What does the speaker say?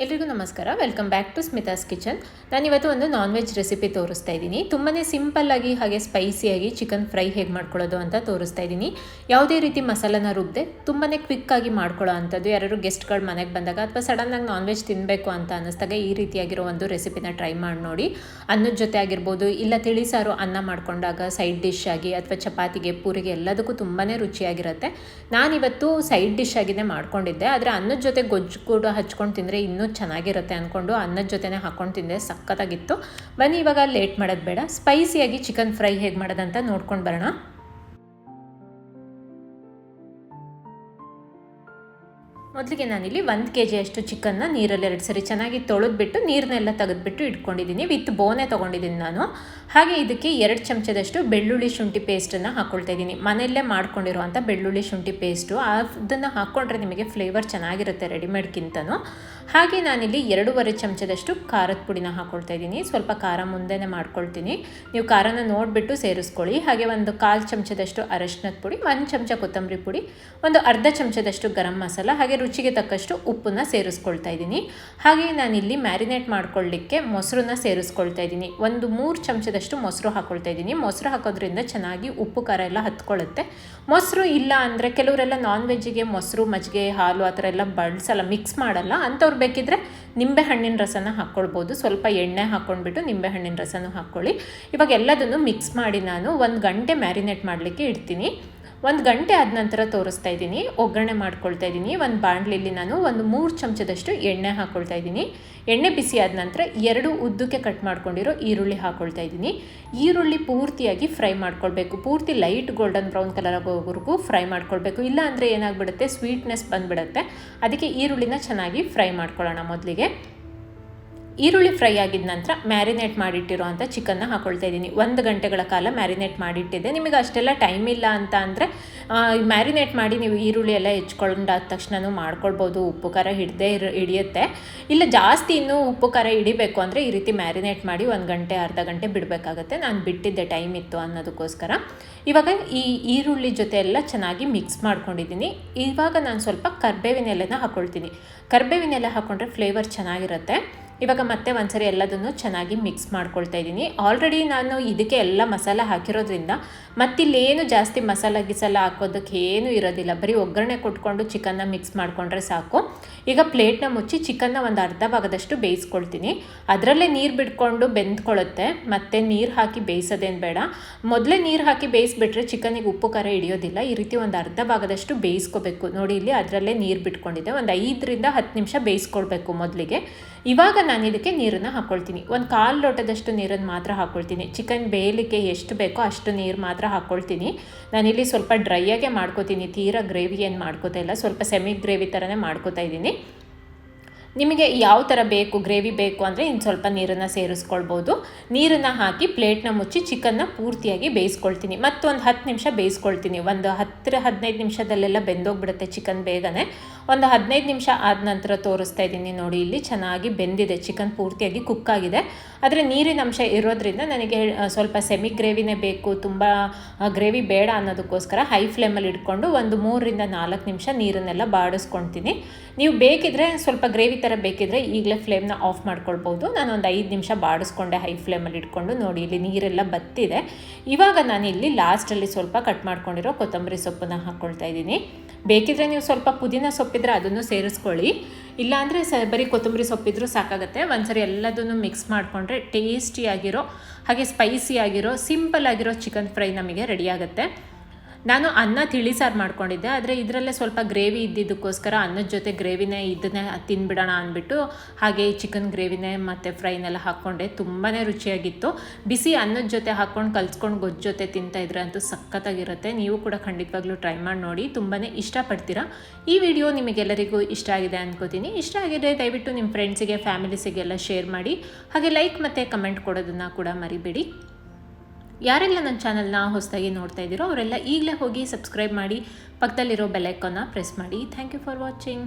ಎಲ್ರಿಗೂ ನಮಸ್ಕಾರ. Welcome back to Smitha's kitchen ನಾನಿವತ್ತು ಒಂದು ನಾನ್ ವೆಜ್ ರೆಸಿಪಿ ತೋರಿಸ್ತಾ ಇದ್ದೀನಿ. ತುಂಬಾ ಸಿಂಪಲ್ಲಾಗಿ ಹಾಗೆ ಸ್ಪೈಸಿಯಾಗಿ ಚಿಕನ್ ಫ್ರೈ ಹೇಗೆ ಮಾಡ್ಕೊಳ್ಳೋದು ಅಂತ ತೋರಿಸ್ತಾ ಇದ್ದೀನಿ. ಯಾವುದೇ ರೀತಿ ಮಸಾಲನ ರುಬ್ಬದೆ ತುಂಬಾ ಕ್ವಿಕ್ಕಾಗಿ ಮಾಡ್ಕೊಳ್ಳೋ ಅಂಥದ್ದು ಯಾರು ಗೆಸ್ಟ್ಗಳು ಮನೆಗೆ ಬಂದಾಗ ಅಥವಾ ಸಡನ್ನಾಗಿ ನಾನ್ ವೆಜ್ ತಿನ್ನಬೇಕು ಅಂತ ಅನ್ನಿಸ್ದಾಗ ಈ ರೀತಿಯಾಗಿರೋ ಒಂದು ರೆಸಿಪಿನ ಟ್ರೈ ಮಾಡಿ ನೋಡಿ. ಅನ್ನದ ಜೊತೆ ಆಗಿರ್ಬೋದು, ಇಲ್ಲ ತಿಳಿಸಾರು ಅನ್ನ ಮಾಡ್ಕೊಂಡಾಗ ಸೈಡ್ ಡಿಶ್ ಆಗಿ ಅಥವಾ ಚಪಾತಿಗೆ, ಪೂರಿಗೆ ಎಲ್ಲದಕ್ಕೂ ತುಂಬಾ ರುಚಿಯಾಗಿರುತ್ತೆ. ನಾನಿವತ್ತು ಸೈಡ್ ಡಿಶ್ ಆಗಿನೇ ಮಾಡ್ಕೊಂಡಿದ್ದೆ. ಆದರೆ ಅನ್ನದ ಜೊತೆ ಗೊಜ್ಜು ಕೂಡ ಹಚ್ಕೊಂಡು ತಿಂದರೆ ಇನ್ನೂ ಚೆನ್ನಾಗಿರುತ್ತೆ ಅಂದ್ಕೊಂಡು ಅನ್ನದ ಜೊತೆನೇ ಹಾಕ್ಕೊಂಡು ತಿಂದೆ ಸಖತ್ತಾಗಿತ್ತು. ಬನ್ನಿ ಇವಾಗ ಲೇಟ್ ಮಾಡೋದು ಬೇಡ. ಸ್ಪೈಸಿಯಾಗಿ ಚಿಕನ್ ಫ್ರೈ ಹೇಗೆ ಮಾಡೋದಂತ ನೋಡ್ಕೊಂಡು ಬರೋಣ. ಮೊದಲಿಗೆ ನಾನಿಲ್ಲಿ ಒಂದು ಕೆ ಜಿಯಷ್ಟು ಚಿಕನ್ನ ನೀರಲ್ಲಿ ಎರಡು ಸರಿ ಚೆನ್ನಾಗಿ ತೊಳೆದ್ಬಿಟ್ಟು ನೀರನ್ನೆಲ್ಲ ತೆಗೆದ್ಬಿಟ್ಟು ಇಟ್ಕೊಂಡಿದ್ದೀನಿ ವಿತ್ ಬೋನೆ ತೊಗೊಂಡಿದ್ದೀನಿ ನಾನು. ಹಾಗೆ ಇದಕ್ಕೆ ಎರಡು ಚಮಚದಷ್ಟು ಬೆಳ್ಳುಳ್ಳಿ ಶುಂಠಿ ಪೇಸ್ಟನ್ನು ಹಾಕ್ಕೊಳ್ತಾ ಇದ್ದೀನಿ. ಮನೆಯಲ್ಲೇ ಮಾಡ್ಕೊಂಡಿರುವಂಥ ಬೆಳ್ಳುಳ್ಳಿ ಶುಂಠಿ ಪೇಸ್ಟು, ಅದನ್ನು ಹಾಕ್ಕೊಂಡ್ರೆ ನಿಮಗೆ ಫ್ಲೇವರ್ ಚೆನ್ನಾಗಿರುತ್ತೆ ರೆಡಿಮೇಡ್ಗಿಂತನೂ. ಹಾಗೆ ನಾನಿಲ್ಲಿ ಎರಡೂವರೆ ಚಮಚದಷ್ಟು ಖಾರದ ಪುಡಿನ ಹಾಕ್ಕೊಳ್ತಾ ಇದ್ದೀನಿ. ಸ್ವಲ್ಪ ಖಾರ ಮುಂದೆನೇ ಮಾಡ್ಕೊಳ್ತೀನಿ. ನೀವು ಖಾರನ ನೋಡಿಬಿಟ್ಟು ಸೇರಿಸ್ಕೊಳ್ಳಿ. ಹಾಗೆ ಒಂದು ಕಾಲು ಚಮಚದಷ್ಟು ಅರಶಿನದ ಪುಡಿ, ಒಂದು ಚಮಚ ಕೊತ್ತಂಬರಿ ಪುಡಿ, ಒಂದು ಅರ್ಧ ಚಮಚದಷ್ಟು ಗರಂ ಮಸಾಲ, ಹಾಗೆ ರುಚಿಗೆ ತಕ್ಕಷ್ಟು ಉಪ್ಪನ್ನ ಸೇರಿಸ್ಕೊಳ್ತಾ ಇದ್ದೀನಿ. ಹಾಗೆ ನಾನಿಲ್ಲಿ ಮ್ಯಾರಿನೇಟ್ ಮಾಡ್ಕೊಳ್ಳಿಕ್ಕೆ ಮೊಸರನ್ನ ಸೇರಿಸ್ಕೊಳ್ತಾ ಇದ್ದೀನಿ. ಒಂದು ಮೂರು ಚಮಚದಷ್ಟು ಮೊಸರು ಹಾಕ್ಕೊಳ್ತಾ ಇದ್ದೀನಿ. ಮೊಸರು ಹಾಕೋದ್ರಿಂದ ಚೆನ್ನಾಗಿ ಉಪ್ಪು, ಖಾರ ಎಲ್ಲ ಹತ್ಕೊಳ್ಳುತ್ತೆ. ಮೊಸರು ಇಲ್ಲ ಅಂದರೆ ಕೆಲವರೆಲ್ಲ ನಾನ್ ವೆಜ್ಜಿಗೆ ಮೊಸರು, ಮಜ್ಜಿಗೆ, ಹಾಲು ಆ ಥರ ಎಲ್ಲ ಬಳಸಲ್ಲ ಮಿಕ್ಸ್ ಮಾಡಲ್ಲ. ಅಂಥವ್ರು ಬೇಕಿದ್ರೆ ನಿಂಬೆ ಹಣ್ಣಿನ ರಸನ ಹಾಕ್ಕೊಳ್ಬೋದು. ಸ್ವಲ್ಪ ಎಣ್ಣೆ ಹಾಕ್ಕೊಂಡ್ಬಿಟ್ಟು ನಿಂಬೆ ಹಣ್ಣಿನ ರಸನೂ ಹಾಕ್ಕೊಳ್ಳಿ. ಇವಾಗ ಎಲ್ಲದನ್ನು ಮಿಕ್ಸ್ ಮಾಡಿ ನಾನು ಒಂದು ಗಂಟೆ ಮ್ಯಾರಿನೇಟ್ ಮಾಡಲಿಕ್ಕೆ ಇಡ್ತೀನಿ. ಒಂದು ಗಂಟೆ ಆದ ನಂತರ ತೋರಿಸ್ತಾ ಇದ್ದೀನಿ. ಒಗ್ಗರಣೆ ಮಾಡ್ಕೊಳ್ತಾ ಇದ್ದೀನಿ. ಒಂದು ಬಾಣಲಿಲಿ ನಾನು ಒಂದು ಮೂರು ಚಮಚದಷ್ಟು ಎಣ್ಣೆ ಹಾಕ್ಕೊಳ್ತಾ ಇದ್ದೀನಿ. ಎಣ್ಣೆ ಬಿಸಿ ಆದ ನಂತರ ಎರಡು ಉದ್ದಕ್ಕೆ ಕಟ್ ಮಾಡ್ಕೊಂಡಿರೋ ಈರುಳ್ಳಿ ಹಾಕ್ಕೊಳ್ತಾ ಇದ್ದೀನಿ. ಈರುಳ್ಳಿ ಪೂರ್ತಿಯಾಗಿ ಫ್ರೈ ಮಾಡ್ಕೊಳ್ಬೇಕು. ಪೂರ್ತಿ ಲೈಟ್ ಗೋಲ್ಡನ್ ಬ್ರೌನ್ ಕಲರ್ ಆಗೋವರೆಗೂ ಫ್ರೈ ಮಾಡ್ಕೊಳ್ಬೇಕು. ಇಲ್ಲ ಅಂದರೆ ಏನಾಗ್ಬಿಡುತ್ತೆ? ಸ್ವೀಟ್ನೆಸ್ ಬಂದುಬಿಡುತ್ತೆ. ಅದಕ್ಕೆ ಈರುಳ್ಳಿನ ಚೆನ್ನಾಗಿ ಫ್ರೈ ಮಾಡ್ಕೊಳ್ಳೋಣ ಮೊದಲಿಗೆ. ಈರುಳ್ಳಿ ಫ್ರೈ ಆಗಿದ ನಂತರ ಮ್ಯಾರಿನೇಟ್ ಮಾಡಿಟ್ಟಿರೋ ಅಂಥ ಚಿಕನ್ನ ಹಾಕೊಳ್ತಾ ಇದ್ದೀನಿ. ಒಂದು ಗಂಟೆಗಳ ಕಾಲ ಮ್ಯಾರಿನೇಟ್ ಮಾಡಿಟ್ಟಿದ್ದೆ. ನಿಮಗೆ ಅಷ್ಟೆಲ್ಲ ಟೈಮ್ ಇಲ್ಲ ಅಂತ ಅಂದರೆ ಮ್ಯಾರಿನೇಟ್ ಮಾಡಿ ನೀವು ಈರುಳ್ಳಿ ಎಲ್ಲ ಹೆಚ್ಕೊಂಡಾದ ತಕ್ಷಣ ಮಾಡ್ಕೊಳ್ಬೋದು. ಉಪ್ಪು, ಖಾರ ಹಿಡ್ದೇ ಇರ, ಹಿಡಿಯುತ್ತೆ. ಇಲ್ಲ, ಜಾಸ್ತಿ ಇನ್ನೂ ಉಪ್ಪು, ಖಾರ ಹಿಡಿಬೇಕು ಅಂದರೆ ಈ ರೀತಿ ಮ್ಯಾರಿನೇಟ್ ಮಾಡಿ ಒಂದು ಗಂಟೆ, ಅರ್ಧ ಗಂಟೆ ಬಿಡಬೇಕಾಗತ್ತೆ. ನಾನು ಬಿಟ್ಟಿದ್ದೆ ಟೈಮ್ ಇತ್ತು ಅನ್ನೋದಕ್ಕೋಸ್ಕರ. ಇವಾಗ ಈ ಈರುಳ್ಳಿ ಜೊತೆ ಎಲ್ಲ ಚೆನ್ನಾಗಿ ಮಿಕ್ಸ್ ಮಾಡ್ಕೊಂಡಿದ್ದೀನಿ. ಇವಾಗ ನಾನು ಸ್ವಲ್ಪ ಕರ್ಬೇವಿನ ಎಲೆನ ಹಾಕ್ಕೊಳ್ತೀನಿ ಕರ್ಬೇವಿನ ಎಲೆ ಹಾಕ್ಕೊಂಡ್ರೆ ಫ್ಲೇವರ್ ಚೆನ್ನಾಗಿರುತ್ತೆ. ಇವಾಗ ಮತ್ತೆ ಒಂದ್ಸರಿ ಎಲ್ಲದನ್ನು ಚೆನ್ನಾಗಿ ಮಿಕ್ಸ್ ಮಾಡ್ಕೊಳ್ತಾ ಇದ್ದೀನಿ. ಆಲ್ರೆಡಿ ನಾನು ಇದಕ್ಕೆ ಎಲ್ಲ ಮಸಾಲ ಹಾಕಿರೋದ್ರಿಂದ ಮತ್ತಿಲ್ಲೇನು ಜಾಸ್ತಿ ಮಸಾಲ ಗಿಸಾಲ ಹಾಕೋದಕ್ಕೆ ಏನು ಇರೋದಿಲ್ಲ. ಬರೀ ಒಗ್ಗರಣೆ ಕೊಟ್ಕೊಂಡು ಚಿಕನ್ನ ಮಿಕ್ಸ್ ಮಾಡಿಕೊಂಡ್ರೆ ಸಾಕು. ಈಗ ಪ್ಲೇಟ್ನ ಮುಚ್ಚಿ ಚಿಕನ್ನ ಒಂದು ಅರ್ಧ ಭಾಗದಷ್ಟು ಬೇಯಿಸ್ಕೊಳ್ತೀನಿ. ಅದರಲ್ಲೇ ನೀರು ಬಿಟ್ಕೊಂಡು ಬೆಂದ್ಕೊಳ್ಳುತ್ತೆ. ಮತ್ತೆ ನೀರು ಹಾಕಿ ಬೇಯಿಸೋದೇನು ಬೇಡ. ಮೊದಲೇ ನೀರು ಹಾಕಿ ಬೇಯಿಸ್ಬಿಟ್ರೆ ಚಿಕನಿಗೆ ಉಪ್ಪು ಖಾರ ಹಿಡಿಯೋದಿಲ್ಲ. ಈ ರೀತಿ ಒಂದು ಅರ್ಧ ಭಾಗದಷ್ಟು ಬೇಯಿಸ್ಕೋಬೇಕು. ನೋಡಿ ಇಲ್ಲಿ ಅದರಲ್ಲೇ ನೀರು ಬಿಟ್ಕೊಂಡಿದೆ ಒಂದು ಐದರಿಂದ ಹತ್ತು ನಿಮಿಷ ಬೇಯಿಸ್ಕೊಳ್ಬೇಕು ಮೊದಲಿಗೆ. ಇವಾಗ ನಾನು ಇದಕ್ಕೆ ನೀರನ್ನು ಹಾಕ್ಕೊಳ್ತೀನಿ ಒಂದು ಕಾಲು ಲೋಟದಷ್ಟು ನೀರನ್ನು ಮಾತ್ರ ಹಾಕ್ಕೊಳ್ತೀನಿ ಚಿಕನ್ ಬೇಯಲಿಕ್ಕೆ ಎಷ್ಟು ಬೇಕೋ ಅಷ್ಟು ನೀರು ಮಾತ್ರ ಹಾಕ್ಕೊಳ್ತೀನಿ ನಾನಿಲ್ಲಿ ಸ್ವಲ್ಪ ಡ್ರೈಯಾಗೆ ಮಾಡ್ಕೋತೀನಿ. ತೀರಾ ಗ್ರೇವಿ ಏನು ಮಾಡ್ಕೋತಾ ಇಲ್ಲ. ಸ್ವಲ್ಪ ಸೆಮಿ ಗ್ರೇವಿ ಥರನೇ ಮಾಡ್ಕೋತಾ ಇದ್ದೀನಿ. ನಿಮಗೆ ಯಾವ ಥರ ಬೇಕು, ಗ್ರೇವಿ ಬೇಕು ಅಂದರೆ ಇನ್ನು ಸ್ವಲ್ಪ ನೀರನ್ನು ಸೇರಿಸ್ಕೊಳ್ಬೋದು. ನೀರನ್ನು ಹಾಕಿ ಪ್ಲೇಟ್ನ ಮುಚ್ಚಿ ಚಿಕನ್ನ ಪೂರ್ತಿಯಾಗಿ ಬೇಯಿಸ್ಕೊಳ್ತೀನಿ. ಮತ್ತೊಂದು ಹತ್ತು ನಿಮಿಷ ಬೇಯಿಸ್ಕೊಳ್ತೀನಿ. ಒಂದು ಹತ್ತಿರ, ಹದಿನೈದು ನಿಮಿಷದಲ್ಲೆಲ್ಲ ಬೆಂದೋಗ್ಬಿಡುತ್ತೆ ಚಿಕನ್ ಬೇಗನೆ. ಒಂದು ಹದಿನೈದು ನಿಮಿಷ ಆದ ನಂತರ ತೋರಿಸ್ತಾ ಇದ್ದೀನಿ ನೋಡಿ, ಇಲ್ಲಿ ಚೆನ್ನಾಗಿ ಬೆಂದಿದೆ. ಚಿಕನ್ ಪೂರ್ತಿಯಾಗಿ ಕುಕ್ ಆಗಿದೆ. ಆದರೆ ನೀರಿನ ಅಂಶ ಇರೋದ್ರಿಂದ ನನಗೆ ಸ್ವಲ್ಪ ಸೆಮಿ ಗ್ರೇವಿನೇ ಬೇಕು, ತುಂಬ ಗ್ರೇವಿ ಬೇಡ ಅನ್ನೋದಕ್ಕೋಸ್ಕರ ಹೈ ಫ್ಲೇಮಲ್ಲಿ ಇಟ್ಕೊಂಡು ಒಂದು ಮೂರರಿಂದ ನಾಲ್ಕು ನಿಮಿಷ ನೀರನ್ನೆಲ್ಲ ಬಾಡಿಸ್ಕೊಳ್ತೀನಿ ನೀವು ಬೇಕಿದ್ರೆ ಸ್ವಲ್ಪ ಗ್ರೇವಿ ಥರ ಬೇಕಿದ್ರೆ ಈಗಲೇ ಫ್ಲೇಮ್ನ ಆಫ್ ಮಾಡ್ಕೊಳ್ಬೋದು. ನಾನು ಒಂದು ಐದು ನಿಮಿಷ ಬಾಡಿಸ್ಕೊಂಡೆ ಹೈ ಫ್ಲೇಮಲ್ಲಿ ಇಟ್ಕೊಂಡು, ನೋಡಿ ಇಲ್ಲಿ ನೀರೆಲ್ಲ ಬತ್ತಿದೆ. ಇವಾಗ ನಾನು ಇಲ್ಲಿ ಲಾಸ್ಟಲ್ಲಿ ಸ್ವಲ್ಪ ಕಟ್ ಮಾಡ್ಕೊಂಡಿರೋ ಕೊತ್ತಂಬರಿ ಸೊಪ್ಪನ್ನು ಹಾಕ್ಕೊಳ್ತಾ ಇದ್ದೀನಿ. ಬೇಕಿದ್ರೆ ನೀವು ಸ್ವಲ್ಪ ಪುದೀನ ಸೊಪ್ಪಿದ್ರೆ ಅದನ್ನು ಸೇರಿಸ್ಕೊಳ್ಳಿ. ಇಲ್ಲಾಂದರೆ ಸ ಬರೀ ಕೊತ್ತಂಬರಿ ಸೊಪ್ಪಿದ್ರೂ ಸಾಕಾಗುತ್ತೆ. ಒಂದ್ಸರಿ ಎಲ್ಲದನ್ನು ಮಿಕ್ಸ್ ಮಾಡಿಕೊಂಡ್ರೆ ಟೇಸ್ಟಿಯಾಗಿರೋ ಹಾಗೆ ಸ್ಪೈಸಿ ಆಗಿರೋ ಸಿಂಪಲ್ ಆಗಿರೋ ಚಿಕನ್ ಫ್ರೈ ನಮಗೆ ರೆಡಿ ಆಗುತ್ತೆ. ನಾನು ಅನ್ನ ತಿಳಿ ಸಾರು ಮಾಡ್ಕೊಂಡಿದ್ದೆ, ಆದರೆ ಇದರಲ್ಲೇ ಸ್ವಲ್ಪ ಗ್ರೇವಿ ಇದ್ದಿದ್ದಕ್ಕೋಸ್ಕರ ಅನ್ನದ ಜೊತೆ ಗ್ರೇವಿನೇ ಇದನ್ನೇ ತಿನ್ಬಿಡೋಣ ಅಂದ್ಬಿಟ್ಟು ಹಾಗೆ ಚಿಕನ್ ಗ್ರೇವಿನೇ ಮತ್ತು ಫ್ರೈನೆಲ್ಲ ಹಾಕ್ಕೊಂಡೆ. ತುಂಬಾ ರುಚಿಯಾಗಿತ್ತು. ಬಿಸಿ ಅನ್ನದ ಜೊತೆ ಹಾಕ್ಕೊಂಡು ಕಲ್ಸ್ಕೊಂಡು ಗೊಜ್ಜು ಜೊತೆ ತಿಂತಾಯಿದ್ರೆ ಅಂತೂ ಸಖತ್ತಾಗಿರುತ್ತೆ. ನೀವು ಕೂಡ ಖಂಡಿತವಾಗ್ಲೂ ಟ್ರೈ ಮಾಡಿ ನೋಡಿ ತುಂಬಾ ಇಷ್ಟಪಡ್ತೀರಾ. ಈ ವಿಡಿಯೋ ನಿಮಗೆಲ್ಲರಿಗೂ ಇಷ್ಟ ಆಗಿದೆ ಅಂದ್ಕೋತೀನಿ ಇಷ್ಟ ಆಗಿದೆ ದಯವಿಟ್ಟು ನಿಮ್ಮ ಫ್ರೆಂಡ್ಸಿಗೆ ಫ್ಯಾಮಿಲೀಸಿಗೆಲ್ಲ ಶೇರ್ ಮಾಡಿ. ಹಾಗೆ ಲೈಕ್ ಮತ್ತು ಕಮೆಂಟ್ ಕೊಡೋದನ್ನು ಕೂಡ ಮರಿಬೇಡಿ. ಯಾರೆಲ್ಲ ನನ್ನ ಚಾನಲ್ನ ಹೊಸದಾಗಿ ನೋಡ್ತಾ ಇದ್ದೀರೋ ಅವರೆಲ್ಲ ಈಗಲೇ ಹೋಗಿ ಸಬ್ಸ್ಕ್ರೈಬ್ ಮಾಡಿ ಪಕ್ಕದಲ್ಲಿರೋ ಬೆಲ್ಲೈಕನ್ನ ಪ್ರೆಸ್ ಮಾಡಿ. Thank you for watching